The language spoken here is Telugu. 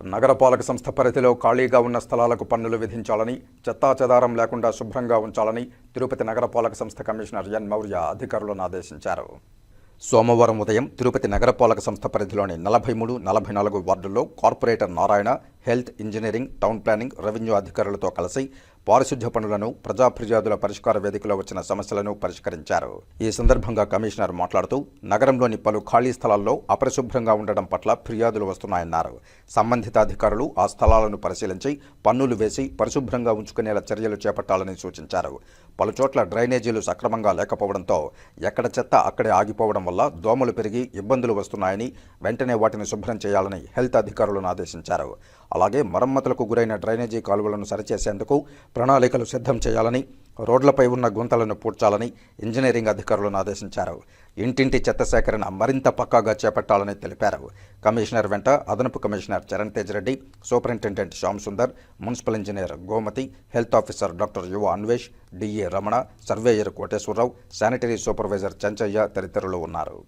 నగరపాలక సంస్థ పరిధిలో ఖాళీగా ఉన్న స్థలాలకు పన్నులు విధించాలని చెత్తాచెదారం లేకుండా శుభ్రంగా ఉంచాలని తిరుపతి నగరపాలక సంస్థ కమిషనర్ ఎన్. మౌర్య అధికారులను ఆదేశించారు. సోమవారం ఉదయం తిరుపతి నగరపాలక సంస్థ పరిధిలోని నలభై మూడు నలభై నాలుగు వార్డుల్లో corporator Narayana health engineering town planning revenue అధికారులతో కలిసి పారిశుధ్య పనులను ప్రజా ఫిర్యాదుల పరిష్కార వేదికలో వచ్చిన సమస్యలను పరిష్కరించారు. ఈ సందర్భంగా కమిషనర్ మాట్లాడుతూ నగరంలోని పలు ఖాళీ స్థలాల్లో అపరిశుభ్రంగా ఉండడం పట్ల ఫిర్యాదులు వస్తున్నాయన్నారు. సంబంధిత అధికారులు ఆ స్థలాలను పరిశీలించి పన్నులు వేసి పరిశుభ్రంగా ఉంచుకునేలా చర్యలు చేపట్టాలని సూచించారు. పలుచోట్ల డ్రైనేజీలు సక్రమంగా లేకపోవడంతో ఎక్కడ చెత్త అక్కడే ఆగిపోవడం వల్ల దోమలు పెరిగి ఇబ్బందులు వస్తున్నాయని వెంటనే వాటిని శుభ్రం చేయాలని హెల్త్ అధికారులను ఆదేశించారు. అలాగే మరమ్మతులకు గురైన డ్రైనేజీ కాలువలను సరిచేసేందుకు ప్రణాళికలు సిద్ధం చేయాలని రోడ్లపై ఉన్న గుంతలను పూడ్చాలని ఇంజనీరింగ్ అధికారులను ఆదేశించారు. ఇంటింటి చెత్త సేకరణ మరింత పక్కాగా చేపట్టాలని తెలిపారు. కమిషనర్ వెంట అదనపు commissioner Charan Tej Reddy superintendent Shyam Sundar municipal engineer Gomathi health officer doctor Yuva Anvesh DA Ramana surveyor Koteswararao sanitary supervisor Chanchaiah తదితరులు ఉన్నారు.